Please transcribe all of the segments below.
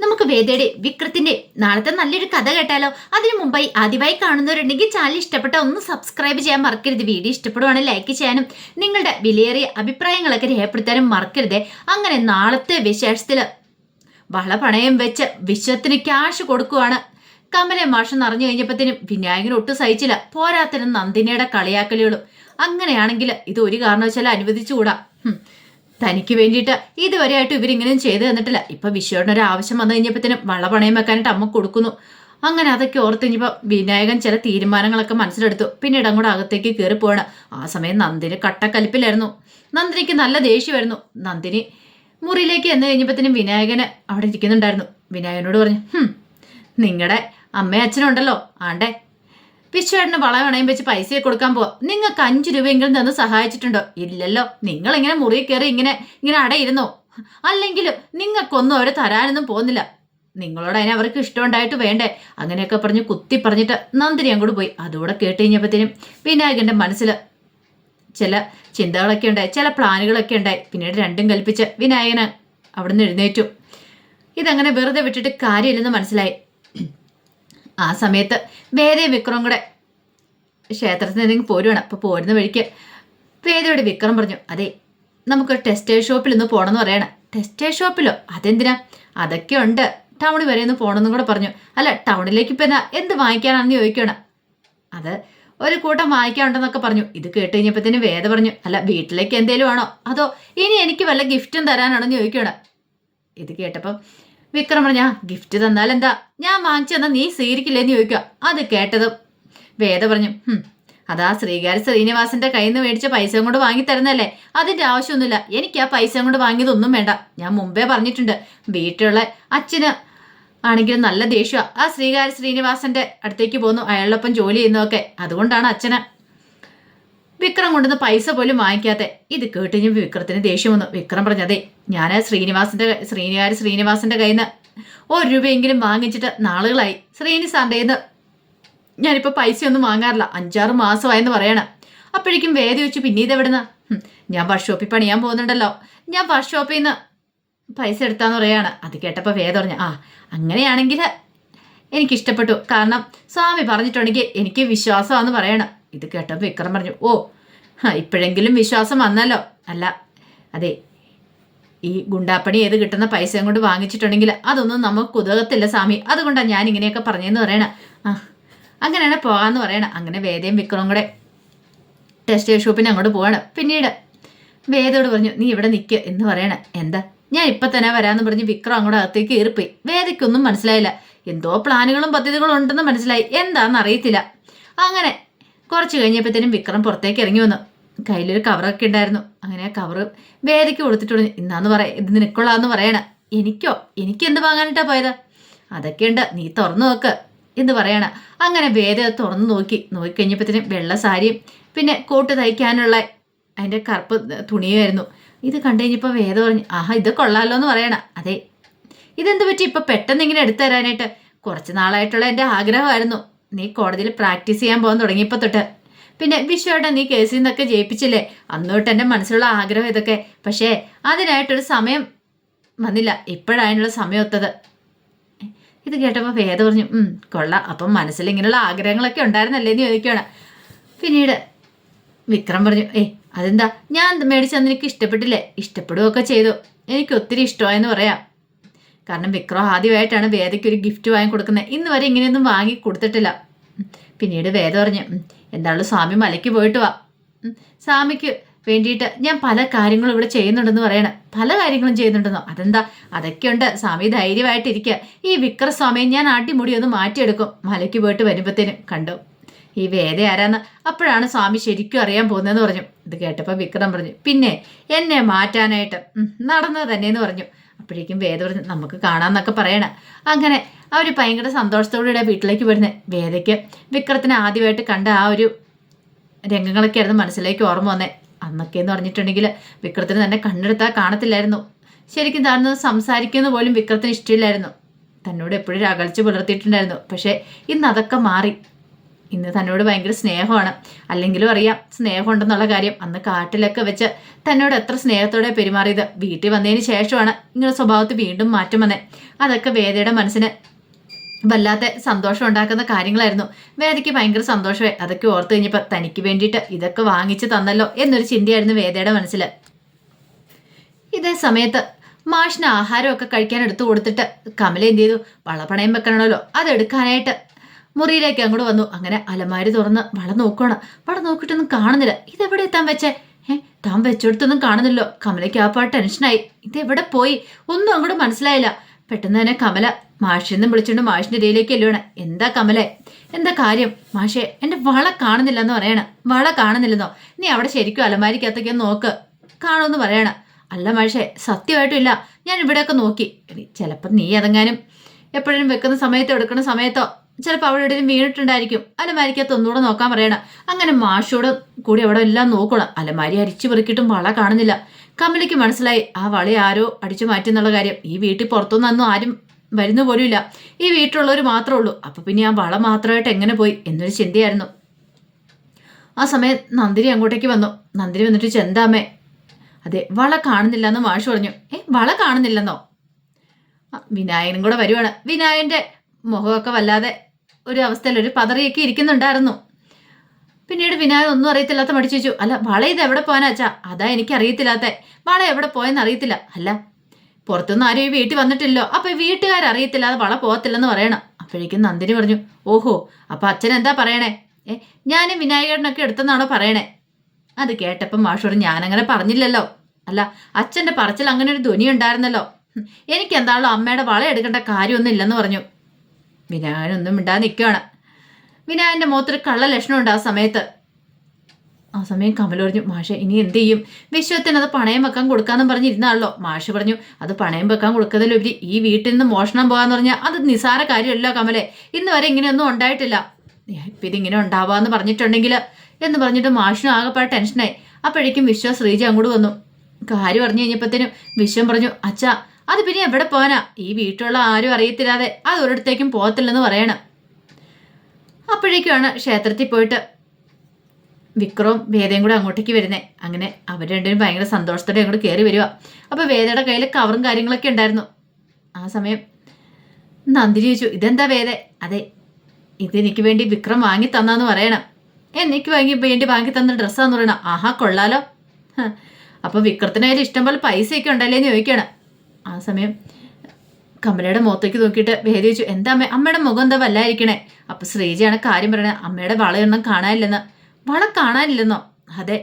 നമുക്ക് വേദയുടെ വിക്രത്തിന്റെ നാളത്തെ നല്ലൊരു കഥ കേട്ടാലോ? അതിനു മുമ്പായി ആദ്യമായി കാണുന്നവരുണ്ടെങ്കിൽ ചാനൽ ഇഷ്ടപ്പെട്ട ഒന്ന് സബ്സ്ക്രൈബ് ചെയ്യാൻ മറക്കരുത്. വീഡിയോ ഇഷ്ടപ്പെടുവാണെങ്കിൽ ലൈക്ക് ചെയ്യാനും നിങ്ങളുടെ വിലയേറിയ അഭിപ്രായങ്ങളൊക്കെ രേഖപ്പെടുത്താനും മറക്കരുത്. അങ്ങനെ നാളത്തെ വിശേഷത്തിൽ വള പണയം വെച്ച് വിശ്വത്തിന് ക്യാഷ് കൊടുക്കുവാണ്. കമലെ മാഷം നിറഞ്ഞു കഴിഞ്ഞപ്പോഴത്തേനും വിനായകൻ ഒട്ടും സഹിച്ചില്ല. പോരാത്തനും നന്ദിനിയുടെ കളിയാക്കലുകളും. അങ്ങനെയാണെങ്കിൽ ഇത് ഒരു കാരണവശാലും അനുവദിച്ചുകൂടാ. തനിക്ക് വേണ്ടിയിട്ട് ഇതുവരെയായിട്ട് ഇവരിങ്ങനെയും ചെയ്തു തന്നിട്ടില്ല. ഇപ്പൊ വിശ്വയുടെ ഒരു ആവശ്യം വന്നു കഴിഞ്ഞപ്പോഴത്തേനും വള പണയം വെക്കാനായിട്ട് അമ്മ കൊടുക്കുന്നു. അങ്ങനെ അതൊക്കെ ഓർത്ത് കഴിഞ്ഞപ്പോൾ വിനായകൻ ചില തീരുമാനങ്ങളൊക്കെ മനസ്സിലെടുത്തു. പിന്നീട് അങ്ങോട്ട് അകത്തേക്ക് കയറി പോവാണ്. ആ സമയം നന്ദിനി കട്ടക്കലിപ്പിലായിരുന്നു. നന്ദിനിക്ക് നല്ല ദേഷ്യമായിരുന്നു. നന്ദിനി മുറിയിലേക്ക് എന്ന് കഴിഞ്ഞപ്പോഴത്തേനും വിനായകന് അവിടെ ഇരിക്കുന്നുണ്ടായിരുന്നു. വിനായകനോട് പറഞ്ഞു നിങ്ങളുടെ അമ്മയും അച്ഛനും ഉണ്ടല്ലോ. ആണ്ടേ വിശ്വേട്ടന് വള ഇണയും വെച്ച് പൈസ കൊടുക്കാൻ പോവാ. നിങ്ങൾക്ക് അഞ്ചു രൂപയെങ്കിലും തന്ന് സഹായിച്ചിട്ടുണ്ടോ? ഇല്ലല്ലോ. നിങ്ങൾ ഇങ്ങനെ മുറിയിൽ കയറി ഇങ്ങനെ ഇങ്ങനെ അടയിരുന്നോ. അല്ലെങ്കിലും നിങ്ങൾക്കൊന്നും അവരെ തരാനൊന്നും പോകുന്നില്ല. നിങ്ങളോട് അതിന് അവർക്ക് ഇഷ്ടമുണ്ടായിട്ട് വേണ്ടേ? അങ്ങനെയൊക്കെ പറഞ്ഞ് കുത്തി പറഞ്ഞിട്ട് നന്ദിനി അങ്ങോട്ട് പോയി. അതുകൂടെ കേട്ട് കഴിഞ്ഞപ്പോഴത്തേനും വിനായകന്റെ മനസ്സിൽ ചില ചിന്തകളൊക്കെ ഉണ്ടായി ചില പ്ലാനുകളൊക്കെ ഉണ്ടായി. പിന്നീട് രണ്ടും കൽപ്പിച്ച് വിനായകന് അവിടുന്ന് എഴുന്നേറ്റു. ഇതങ്ങനെ വെറുതെ വിട്ടിട്ട് കാര്യമില്ലെന്ന് മനസ്സിലായി. ആ സമയത്ത് വേദയും വിക്രം കൂടെ ക്ഷേത്രത്തിൽ നിന്ന് പോരുവാണ്. അപ്പോൾ പോരുന്ന വഴിക്ക് വേദയോട് വിക്രം പറഞ്ഞു അതെ നമുക്ക് ടെക്സ്റ്റൈൽ ഷോപ്പിൽ ഒന്ന് പോകണമെന്ന് പറയണം. ടെക്സ്റ്റൈൽ ഷോപ്പിലോ അതെന്തിനാ? അതൊക്കെ ഉണ്ട്. ടൗണിൽ വരെ ഒന്ന് പോകണമെന്നും കൂടെ പറഞ്ഞു. അല്ല ടൗണിലേക്ക് ഇപ്പം എന്നാ എന്ത് വാങ്ങിക്കാനാണെന്ന് ചോദിക്കണം അത് ഒരു കൂട്ടം വാങ്ങിക്കാനുണ്ടെന്നൊക്കെ പറഞ്ഞു. ഇത് കേട്ട് കഴിഞ്ഞപ്പോഴത്തേന് വേദ പറഞ്ഞു അല്ല വീട്ടിലേക്ക് എന്തേലും ആണോ? അതോ ഇനി എനിക്ക് വല്ല ഗിഫ്റ്റും തരാനാണോ എന്ന് ചോദിക്കണം ഇത് കേട്ടപ്പം വിക്രം പറഞ്ഞ ഗിഫ്റ്റ് തന്നാൽ എന്താ? ഞാൻ വാങ്ങിച്ചു തന്നാൽ നീ സ്വീകരിക്കില്ലെന്ന് ചോദിക്കുക. അത് കേട്ടതും വേദ പറഞ്ഞു "ഹും, അതാ ശ്രീകാരി ശ്രീനിവാസന്റെ കയ്യിൽ നിന്ന് മേടിച്ച പൈസ കൊണ്ട് വാങ്ങി തരുന്നല്ലേ അതിന്റെ ആവശ്യമൊന്നുമില്ല. എനിക്ക് ആ പൈസ കൊണ്ട് വാങ്ങിയതൊന്നും വേണ്ട. ഞാൻ മുമ്പേ പറഞ്ഞിട്ടുണ്ട്. വീട്ടിലുള്ള അച്ഛന് ആണെങ്കിലും നല്ല ദേഷ്യ. ആ ശ്രീകാരി ശ്രീനിവാസന്റെ അടുത്തേക്ക് പോന്നു. അയാളൊപ്പം ജോലി ചെയ്യുന്നതൊക്കെ. അതുകൊണ്ടാണ് അച്ഛന് വിക്രം കൊണ്ടുവന്ന് പൈസ പോലും വാങ്ങിക്കാത്ത ഇത് കേട്ട് ഞാൻ വിക്രത്തിന് ദേഷ്യം വന്നു. വിക്രം പറഞ്ഞു അതെ ഞാൻ ശ്രീനിവാസിന്റെ ശ്രീനികാരി ശ്രീനിവാസിന്റെ കയ്യിൽ നിന്ന് ഒരു രൂപയെങ്കിലും വാങ്ങിച്ചിട്ട് നാളുകളായി. ശ്രീനി സാറിന്റെ നിന്ന് ഞാനിപ്പോൾ പൈസയൊന്നും വാങ്ങാറില്ല. അഞ്ചാറ് മാസമായെന്ന് പറയണം. അപ്പോഴേക്കും വേദി വെച്ച് പിന്നെ ഇത് എവിടുന്ന ഞാൻ വർക്ക്ഷോപ്പിൽ പണിയാൻ പോകുന്നുണ്ടല്ലോ. ഞാൻ വർക്ക്ഷോപ്പിൽ നിന്ന് പൈസ എടുത്താന്ന് പറയാണ്. അത് കേട്ടപ്പോൾ വേദ പറഞ്ഞു ആ അങ്ങനെയാണെങ്കിൽ എനിക്കിഷ്ടപ്പെട്ടു. കാരണം സ്വാമി പറഞ്ഞിട്ടുണ്ടെങ്കിൽ എനിക്ക് വിശ്വാസമാണെന്ന് പറയണം. ഇത് കേട്ടപ്പോൾ വിക്രം പറഞ്ഞു ഓ ഇപ്പോഴെങ്കിലും വിശ്വാസം വന്നല്ലോ. അല്ല അതെ ഈ ഗുണ്ടാപ്പണി ഏത് കിട്ടുന്ന പൈസയും കൊണ്ട് വാങ്ങിച്ചിട്ടുണ്ടെങ്കിൽ അതൊന്നും നമുക്ക് ഉതകത്തില്ല സ്വാമി. അതുകൊണ്ടാണ് ഞാൻ ഇങ്ങനെയൊക്കെ പറഞ്ഞതെന്ന് പറയണ. ആ അങ്ങനെയാണ് പോകാമെന്ന് പറയണം. അങ്ങനെ വേദയും വിക്രവും കൂടെ ടെക്സ്റ്റൈൽ ഷോപ്പിന് അങ്ങോട്ട് പോവാണ്. പിന്നീട് വേദയോട് പറഞ്ഞു നീ ഇവിടെ നിൽക്ക് എന്ന് പറയണ. എന്താ? ഞാൻ ഇപ്പം തന്നെ വരാമെന്ന് പറഞ്ഞ് വിക്രം അങ്ങോട്ട് അകത്തേക്ക് കയറിപ്പോയി. വേദയ്ക്കൊന്നും മനസ്സിലായില്ല. എന്തോ പ്ലാനുകളും പദ്ധതികളും ഉണ്ടെന്ന് മനസ്സിലായി. എന്താണെന്ന് അറിയത്തില്ല. അങ്ങനെ കുറച്ച് കഴിഞ്ഞപ്പോഴത്തേനും വിക്രം പുറത്തേക്ക് ഇറങ്ങി വന്നു. കയ്യിലൊരു കവറൊക്കെ ഉണ്ടായിരുന്നു. അങ്ങനെ ആ കവറ് വേദയ്ക്ക് കൊടുത്തിട്ടുണ്ട്. ഇന്നാന്ന് പറയാം ഇത് നിനക്കുള്ളതെന്ന് പറയണ. എനിക്കോ? എനിക്ക് എന്ത് വാങ്ങാനിട്ടാ പോയത്? അതൊക്കെയുണ്ട്. നീ തുറന്നു നോക്ക് എന്ന് പറയണ. അങ്ങനെ വേദ തുറന്നു നോക്കി. നോക്കിക്കഴിഞ്ഞപ്പോഴത്തേനും വെള്ള സാരിയും പിന്നെ കോട്ട് തയ്ക്കാനുള്ള അതിന്റെ കറുപ്പ് തുണിയുമായിരുന്നു. ഇത് കണ്ടു കഴിഞ്ഞപ്പോൾ വേദ പറഞ്ഞു ആഹാ ഇത് കൊള്ളാമല്ലോ എന്ന് പറയണ. അതെ. ഇതെന്ത് പറ്റി? ഇപ്പം പെട്ടെന്ന് ഇങ്ങനെ എടുത്തു തരാനായിട്ട് കുറച്ച് നാളായിട്ടുള്ള എന്റെ ആഗ്രഹമായിരുന്നു. നീ കോടതിയിൽ പ്രാക്ടീസ് ചെയ്യാൻ പോകാൻ തുടങ്ങിയപ്പോൾ തൊട്ട്. പിന്നെ വിശ്വയുടെ നീ കേസിൽ നിന്നൊക്കെ ജയിപ്പിച്ചില്ലേ? അന്നോട്ട് എന്റെ മനസ്സിലുള്ള ആഗ്രഹം ഇതൊക്കെ. പക്ഷേ അതിനായിട്ടൊരു സമയം വന്നില്ല. ഇപ്പോഴതിനുള്ള സമയം ഒത്തത്. ഇത് കേട്ടപ്പോൾ വേദ പറഞ്ഞു കൊള്ളാം. അപ്പം മനസ്സിൽ ഇങ്ങനെയുള്ള ആഗ്രഹങ്ങളൊക്കെ ഉണ്ടായിരുന്നല്ലേ? എന്ന് ചോദിക്കുകയാണ് പിന്നീട് വിക്രം പറഞ്ഞു ഏ അതെന്താ? ഞാൻ മേടിച്ചന്ന് എനിക്ക് ഇഷ്ടപ്പെട്ടില്ലേ? ഇഷ്ടപ്പെടുകയൊക്കെ ചെയ്തു. എനിക്ക് ഒത്തിരി ഇഷ്ടമായെന്ന് പറയാം. കാരണം വിക്രം ആദ്യമായിട്ടാണ് വേദയ്ക്ക് ഒരു ഗിഫ്റ്റ് വാങ്ങി കൊടുക്കുന്നത് ഇന്ന് വരെ ഇങ്ങനെയൊന്നും വാങ്ങി കൊടുത്തിട്ടില്ല പിന്നീട് വേദ പറഞ്ഞു എന്താണല്ലോ സ്വാമി മലയ്ക്ക് പോയിട്ട് വാ. സ്വാമിക്ക് വേണ്ടിയിട്ട് ഞാൻ പല കാര്യങ്ങളും ഇവിടെ ചെയ്യുന്നുണ്ടെന്ന് പറയണം. പല കാര്യങ്ങളും ചെയ്യുന്നുണ്ടെന്നോ? അതെന്താ? അതൊക്കെയുണ്ട്. സ്വാമി ധൈര്യമായിട്ടിരിക്കുക ഈ വിക്രസ്വാമിയെ ഞാൻ അടിമുടി ഒന്ന് മാറ്റിയെടുക്കും. മലയ്ക്ക് പോയിട്ട് വരുമ്പോഴത്തേനും കണ്ടു. ഈ വേദ ആരാന്ന്? അപ്പോഴാണ് സ്വാമി ശരിക്കും അറിയാൻ പോകുന്നതെന്ന് പറഞ്ഞു. ഇത് കേട്ടപ്പോൾ വിക്രം പറഞ്ഞു പിന്നെ എന്നെ മാറ്റാനായിട്ട് നടന്നത് തന്നെയെന്ന് പറഞ്ഞു. അപ്പോഴേക്കും വേദ പറഞ്ഞു നമുക്ക് കാണാമെന്നൊക്കെ പറയണ. അങ്ങനെ ആ ഒരു ഭയങ്കര സന്തോഷത്തോടെ വീട്ടിലേക്ക് വരുന്നത് വേദയ്ക്ക് വിക്രത്തിനെ ആദ്യമായിട്ട് കണ്ട ആ ഒരു രംഗങ്ങളൊക്കെ ആയിരുന്നു മനസ്സിലേക്ക് ഓർമ്മ വന്നേ. അന്നൊക്കെ എന്ന് പറഞ്ഞിട്ടുണ്ടെങ്കിൽ വിക്രത്തിന് തന്നെ കണ്ണെടുത്താൽ കാണത്തില്ലായിരുന്നു. ശരിക്കും താഴ്ന്ന് സംസാരിക്കുന്ന പോലും വിക്രത്തിന് ഇഷ്ടമില്ലായിരുന്നു. തന്നോട് എപ്പോഴും അകൽച്ച പുലർത്തിയിട്ടുണ്ടായിരുന്നു. പക്ഷേ ഇന്ന് അതൊക്കെ മാറി. ഇന്ന് തന്നോട് ഭയങ്കര സ്നേഹമാണ്. അല്ലെങ്കിലും അറിയാം സ്നേഹമുണ്ടെന്നുള്ള കാര്യം. അന്ന് കാട്ടിലൊക്കെ വെച്ച് തന്നോട് എത്ര സ്നേഹത്തോടെ പെരുമാറിയത്. വീട്ടിൽ വന്നതിന് ശേഷമാണ് ഇങ്ങനെ സ്വഭാവത്തിൽ വീണ്ടും മാറ്റം വന്നേ. അതൊക്കെ വേദയുടെ മനസ്സിന് വല്ലാത്ത സന്തോഷം ഉണ്ടാക്കുന്ന കാര്യങ്ങളായിരുന്നു. വേദയ്ക്ക് ഭയങ്കര സന്തോഷമായി അതൊക്കെ ഓർത്തു കഴിഞ്ഞപ്പോൾ തനിക്ക് വേണ്ടിയിട്ട് ഇതൊക്കെ വാങ്ങിച്ചു തന്നല്ലോ എന്നൊരു ചിന്തയായിരുന്നു വേദയുടെ മനസ്സിൽ ഇതേ സമയത്ത് മാഷിന് ആഹാരമൊക്കെ കഴിക്കാൻ എടുത്തു കൊടുത്തിട്ട് കമല എന്ത് ചെയ്തു? വളപ്പണയം വെക്കണമല്ലോ. അതെടുക്കാനായിട്ട് മുറിയിലേക്ക് അങ്ങോട്ട് വന്നു. അങ്ങനെ അലമാരി തുറന്ന് വള നോക്കുകയാണ് വള നോക്കിയിട്ടൊന്നും കാണുന്നില്ല. ഇതെവിടെ എത്താൻ വെച്ചേ? ഏഹ് താൻ വെച്ചെടുത്തൊന്നും കാണുന്നില്ലോ. കമലയ്ക്ക് ആ പാട്ട് ടെൻഷനായി. ഇതെവിടെ പോയി? ഒന്നും അങ്ങോട്ട് മനസ്സിലായില്ല. പെട്ടെന്ന് തന്നെ കമല മാഷിന്ന് വിളിച്ചുകൊണ്ട് മാഷിന്റെ ഇടയിലേക്ക് എല്ലുവാണ് എന്താ കമലെ? എന്താ കാര്യം? മാഷെ എന്റെ വള കാണുന്നില്ലെന്ന് പറയണ. വള കാണുന്നില്ലെന്നോ? നീ അവിടെ ശരിക്കും അലമാരിക്കകത്തൊക്കെ നോക്ക്. കാണുമെന്ന് പറയണ. അല്ല മാഷെ സത്യമായിട്ടും ഇല്ല ഞാൻ ഇവിടെയൊക്കെ നോക്കി. ചിലപ്പോൾ നീ അതെങ്ങാനും എപ്പോഴും വെക്കുന്ന സമയത്തോ എടുക്കുന്ന സമയത്തോ ചിലപ്പോൾ അവിടെ എവിടെയും വീണിട്ടുണ്ടായിരിക്കും. അലമാരിക്കകത്ത് ഒന്നുകൂടെ നോക്കാൻ പറയണം. അങ്ങനെ മാഷോട് കൂടി അവിടെ എല്ലാം നോക്കണം. അലമാരി അരിച്ചു പെറുക്കിയിട്ടും വള കാണുന്നില്ല. കമലയ്ക്ക് മനസ്സിലായി ആ വള ആരോ അടിച്ചു മാറ്റി എന്നുള്ള കാര്യം. ഈ വീട്ടിൽ പുറത്തുനിന്നൊന്നും ആരും വരുന്ന പോലുമില്ല. ഈ വീട്ടിലുള്ളവർ മാത്രമേ ഉള്ളൂ. അപ്പൊ പിന്നെ ആ വള മാത്രമായിട്ട് എങ്ങനെ പോയി എന്നൊരു ചിന്തയായിരുന്നു. ആ സമയം നന്ദിനി അങ്ങോട്ടേക്ക് വന്നു. നന്ദിനി വന്നിട്ട് ചെന്താമേ അതെ വള കാണുന്നില്ല എന്ന് മാഷ് പറഞ്ഞു. ഏ വള കാണുന്നില്ലെന്നോ? വിനായകനും കൂടെ വരുവാണ്. വിനായകന്റെ മുഖമൊക്കെ വല്ലാതെ ഒരു അവസ്ഥയിൽ ഒരു പതറിയൊക്കെ ഇരിക്കുന്നുണ്ടായിരുന്നു. പിന്നീട് വിനായകൻ ഒന്നും അറിയത്തില്ലാത്ത മടിച്ചു ചോദിച്ചു അല്ല വള ഇത് എവിടെ പോകാനാ അച്ഛാ? അതാ എനിക്ക് അറിയത്തില്ലാത്ത വള എവിടെ പോയെന്ന് അറിയത്തില്ല. അല്ല പുറത്തുനിന്ന് ആരും ഈ വീട്ടിൽ വന്നിട്ടില്ലോ അപ്പൊ വീട്ടുകാർ അറിയത്തില്ലാതെ വള പോകത്തില്ലെന്ന് പറയണം. അപ്പോഴേക്കും നന്ദിനി പറഞ്ഞു ഓഹോ അപ്പൊ അച്ഛൻ എന്താ പറയണേ? ഏ ഞാനും വിനായകനൊക്കെ എടുത്തെന്നാണോ പറയണേ? അത് കേട്ടപ്പം മാഷോട് ഞാനങ്ങനെ പറഞ്ഞില്ലല്ലോ. അല്ല അച്ഛന്റെ പറച്ചിൽ അങ്ങനെ ഒരു ധ്വനി ഉണ്ടായിരുന്നല്ലോ എനിക്ക് എന്താണല്ലോ അമ്മയുടെ വള എടുക്കേണ്ട കാര്യമൊന്നും ഇല്ലെന്ന് പറഞ്ഞു. വിനായനൊന്നും മിണ്ടാതെ നിൽക്കുകയാണ്. വിനായന്റെ മുഖത്തൊരു കള്ള ലക്ഷണം ലക്ഷണമുണ്ട് ആ സമയത്ത്. ആ സമയം കമൽ പറഞ്ഞു മാഷെ ഇനി എന്ത് ചെയ്യും? വിശ്വത്തിന് അത് പണയം വെക്കാൻ കൊടുക്കാന്നും പറഞ്ഞിരുന്നാണല്ലോ. മാഷ് പറഞ്ഞു അത് പണയം വെക്കാൻ കൊടുക്കുന്നതിലുപരി ഈ വീട്ടിൽ നിന്ന് മോഷണം പോകാന്ന് പറഞ്ഞാൽ അത് നിസാര കാര്യമല്ലോ കമലെ. ഇന്ന് വരെ ഇങ്ങനെയൊന്നും ഉണ്ടായിട്ടില്ല. ഇപ്പം ഇതിങ്ങനെ ഉണ്ടാവാന്ന് പറഞ്ഞിട്ടുണ്ടെങ്കിൽ? എന്ന് പറഞ്ഞിട്ട് മാഷിനും ആകെപ്പാട് ടെൻഷനായി. അപ്പോഴേക്കും വിശ്വ ശ്രീജ അങ്ങോട്ട് വന്നു. കാര്യം പറഞ്ഞു കഴിഞ്ഞപ്പോഴത്തേനും വിശ്വം പറഞ്ഞു അച്ഛാ അത് പിന്നെ എവിടെ പോകാനാ ഈ വീട്ടിലുള്ള ആരും അറിയത്തില്ലാതെ അത് ഒരിടത്തേക്കും പോകത്തില്ലെന്ന് പറയണം. അപ്പോഴേക്കുമാണ് ക്ഷേത്രത്തിൽ പോയിട്ട് വിക്രവും വേദയും കൂടെ അങ്ങോട്ടേക്ക് വരുന്നേ. അങ്ങനെ അവർ രണ്ടുപേരും ഭയങ്കര സന്തോഷത്തോടെ അങ്ങോട്ട് കയറി വരിക അപ്പോൾ വേദയുടെ കയ്യിൽ കവറും കാര്യങ്ങളൊക്കെ ഉണ്ടായിരുന്നു. ആ സമയം നന്ദിനി ചോദിച്ചു ഇതെന്താ വേദ? അതെ ഇത് എനിക്ക് വേണ്ടി വിക്രം വാങ്ങി തന്നാന്ന് പറയണം. എനിക്ക് വാങ്ങി വേണ്ടി വാങ്ങി തന്ന ഡ്രസ്സാന്ന് പറയണം. ആഹാ കൊള്ളാലോ. അപ്പോൾ വിക്രത്തിന് കയ്യിൽ ഇഷ്ടം പോലെ പൈസയൊക്കെ ഉണ്ടല്ലേന്ന് ചോദിക്കണം. ആ സമയം കമലയുടെ മുഖത്തേക്ക് നോക്കിയിട്ട് ഭേദി ചോദിച്ചു എന്താ അമ്മ അമ്മയുടെ മുഖം എന്താ വല്ലായിരിക്കണേ? അപ്പൊ ശ്രീജയാണ് കാര്യം പറയണേ അമ്മയുടെ വളയൊന്നും കാണാനില്ലെന്ന്. വള കാണാനില്ലെന്നോ? അതെ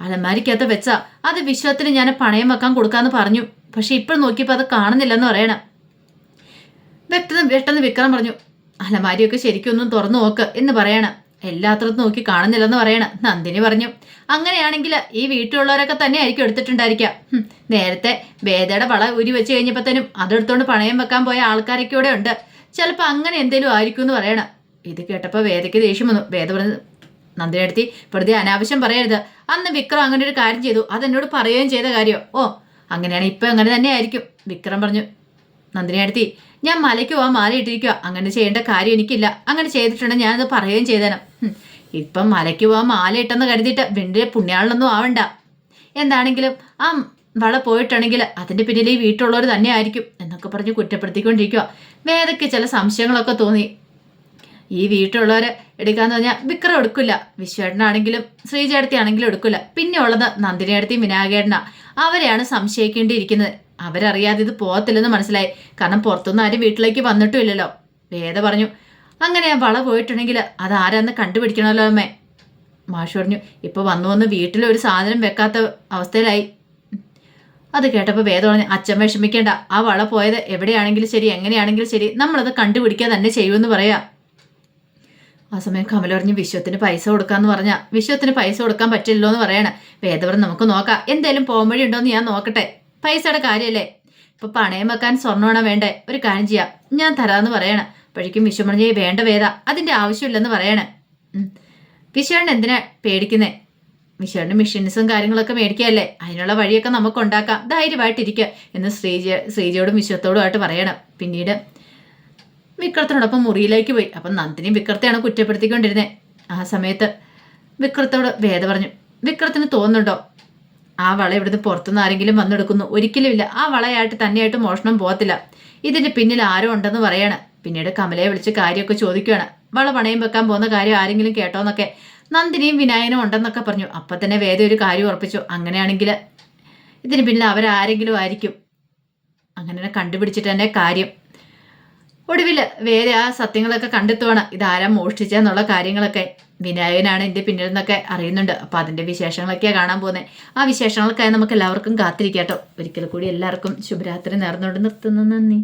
അലമാരിക്കകത്ത് വെച്ച അത് വിശ്വത്തിന് ഞാൻ പണയം വെക്കാൻ കൊടുക്കാന്ന് പറഞ്ഞു. പക്ഷെ ഇപ്പോൾ നോക്കിയപ്പോൾ അത് കാണുന്നില്ലെന്ന് പറയണം. വ്യക്തത പെട്ടെന്ന് വിക്രം പറഞ്ഞു അലമാരിയൊക്കെ ശരിക്കും ഒന്നും തുറന്നു നോക്ക് എന്ന് പറയണം. എല്ലാത്തിടത്തും നോക്കി കാണുന്നില്ലെന്ന് പറയണം നന്ദിനി പറഞ്ഞു. അങ്ങനെയാണെങ്കിൽ ഈ വീട്ടിലുള്ളവരൊക്കെ തന്നെ ആയിരിക്കും എടുത്തിട്ടുണ്ടായിരിക്കാം നേരത്തെ വേദയുടെ വള ഉരി വെച്ച് കഴിഞ്ഞപ്പോഴത്തേനും അതെടുത്തോണ്ട് പണയം വെക്കാൻ പോയ ആൾക്കാരൊക്കെ ഇവിടെ ഉണ്ട്. ചിലപ്പോൾ അങ്ങനെ എന്തേലും ആയിരിക്കും എന്ന് പറയണം. ഇത് കേട്ടപ്പോൾ വേദയ്ക്ക് ദേഷ്യം വന്നു. വേദ പറഞ്ഞു നന്ദിനി എടുത്തി വെറുതെ അനാവശ്യം പറയരുത്. അന്ന് വിക്രം അങ്ങനെ ഒരു കാര്യം ചെയ്തു. അതെന്നോട് പറയുകയും ചെയ്ത കാര്യം. ഓ അങ്ങനെയാണ് ഇപ്പം അങ്ങനെ തന്നെ ആയിരിക്കും വിക്രം പറഞ്ഞു നന്ദിനി അടുത്തി ഞാൻ മലയ്ക്ക് പോവാൻ മാറിയിട്ടിരിക്കുക അങ്ങനെ ചെയ്യേണ്ട കാര്യം എനിക്കില്ല. അങ്ങനെ ചെയ്തിട്ടുണ്ടെങ്കിൽ ഞാനത് പറയുകയും ചെയ്തേനം. ഇപ്പം മലയ്ക്ക് പോവാൻ മാല ഇട്ടെന്ന് കരുതിയിട്ട് വലിയ പുണ്യാളിലൊന്നും ആവണ്ട. എന്താണെങ്കിലും ആ വള പോയിട്ടുണ്ടെങ്കിൽ അതിന്റെ പിന്നിൽ ഈ വീട്ടിലുള്ളവർ തന്നെ ആയിരിക്കും എന്നൊക്കെ പറഞ്ഞ് കുറ്റപ്പെടുത്തിക്കൊണ്ടിരിക്കുക വേദയ്ക്ക് ചില സംശയങ്ങളൊക്കെ തോന്നി. ഈ വീട്ടിലുള്ളവർ എടുക്കാന്ന് പറഞ്ഞാൽ വിക്രം എടുക്കില്ല. വിശ്വേട്ടനാണെങ്കിലും ശ്രീചേട്ടത്തി ആണെങ്കിലും എടുക്കില്ല. പിന്നെ ഉള്ളത് നന്ദിനിയടത്തിയും വിനായകേട്ടനാ. അവരെയാണ് സംശയിക്കേണ്ടിയിരിക്കുന്നത്. അവരറിയാതെ ഇത് പോകത്തില്ലെന്ന് മനസ്സിലായി. കാരണം പുറത്തുനിന്ന് ആരും വീട്ടിലേക്ക് വന്നിട്ടും ഇല്ലല്ലോ. വേദ പറഞ്ഞു അങ്ങനെ വള പോയിട്ടുണ്ടെങ്കിൽ അത് ആരാന്ന് കണ്ടുപിടിക്കണമല്ലോ അമ്മേ. മാഷ് പറഞ്ഞു ഇപ്പൊ വന്നു വന്ന് വീട്ടിലൊരു സാധനം വെക്കാത്ത അവസ്ഥയിലായി. അത് കേട്ടപ്പോൾ വേദ പറഞ്ഞു അച്ഛൻ വിഷമിക്കേണ്ട. ആ വള പോയത് എവിടെയാണെങ്കിലും ശരി എങ്ങനെയാണെങ്കിലും ശരി. നമ്മളത് കണ്ടുപിടിക്കാൻ തന്നെ ചെയ്യുമെന്ന് പറയാ. ആ സമയം കമല പറഞ്ഞു വിശ്വത്തിന് പൈസ കൊടുക്കാന്ന് പറഞ്ഞ വിശ്വത്തിന് പൈസ കൊടുക്കാൻ പറ്റില്ലല്ലോ എന്ന് പറയണ വേദവരം നമുക്ക് നോക്കാം. എന്തേലും പോംവഴി ഉണ്ടോന്ന് ഞാൻ നോക്കട്ടെ. പൈസയുടെ കാര്യമല്ലേ ഇപ്പൊ പണയം വെക്കാൻ സ്വർണമാണ് വേണ്ടേ? ഒരു കാര്യം ചെയ്യാം. ഞാൻ തരാന്ന് പറയണ. അപ്പോഴേക്കും വിശ്വം പറഞ്ഞു "ഏയ് വേണ്ട വേദ. അതിന്റെ ആവശ്യമില്ലെന്ന് പറയണേ. വിശ്വണ്ണൻ എന്തിനാ പേടിക്കുന്നേ? വിശ്വണ് മെഷീൻസും കാര്യങ്ങളൊക്കെ മേടിക്കുകയല്ലേ? അതിനുള്ള വഴിയൊക്കെ നമുക്ക് ഉണ്ടാക്കാം. ധൈര്യമായിട്ടിരിക്കുക എന്ന് ശ്രീജ ശ്രീജയോടും വിശ്വത്തോടുമായിട്ട് പറയണം. പിന്നീട് വിക്രത്തിനോടൊപ്പം മുറിയിലേക്ക് പോയി. അപ്പം നന്ദിനി വിക്രത്തെയാണ് കുറ്റപ്പെടുത്തിക്കൊണ്ടിരുന്നത് ആ സമയത്ത് വിക്രത്തോട് വേദ പറഞ്ഞു വിക്രത്തിന് തോന്നുന്നുണ്ടോ? ആ വള ഇവിടുന്ന് പുറത്തുനിന്ന് ആരെങ്കിലും വന്നെടുക്കുന്നു. ഒരിക്കലുമില്ല. ആ വളയായിട്ട് തന്നെയായിട്ട് മോഷണം പോകത്തില്ല. ഇതിന്റെ പിന്നിൽ ആരോ ഉണ്ടെന്ന് പറയാണ്. പിന്നീട് കമലയെ വിളിച്ച് കാര്യമൊക്കെ ചോദിക്കുകയാണ്. വള പണയം വെക്കാൻ പോകുന്ന കാര്യം ആരെങ്കിലും കേട്ടോന്നൊക്കെ. നന്ദിനിയും വിനായനും ഉണ്ടെന്നൊക്കെ പറഞ്ഞു. അപ്പൊ തന്നെ വേദ ഒരു കാര്യം ഉറപ്പിച്ചു. അങ്ങനെയാണെങ്കിൽ ഇതിന് പിന്നിൽ അവരാരെങ്കിലും ആയിരിക്കും. അങ്ങനെ കണ്ടുപിടിച്ചിട്ട് തന്നെ കാര്യം. ഒടുവിൽ വേറെ ആ സത്യങ്ങളൊക്കെ കണ്ടെത്തുവാണ്. ഇതാരാ മോഷ്ടിച്ചെന്നുള്ള കാര്യങ്ങളൊക്കെ വിനായകനാണ് എന്റെ പിന്നിൽ നിന്നൊക്കെ അറിയുന്നുണ്ട്. അപ്പോൾ അതിന്റെ വിശേഷങ്ങളൊക്കെയാണ് കാണാൻ പോകുന്നത് ആ വിശേഷങ്ങൾക്കായി നമുക്ക് എല്ലാവർക്കും കാത്തിരിക്കാട്ടോ. ഒരിക്കൽ കൂടി എല്ലാവർക്കും ശുഭരാത്രി നേർന്നുകൊണ്ട് നിർത്തുന്നു. നന്ദി.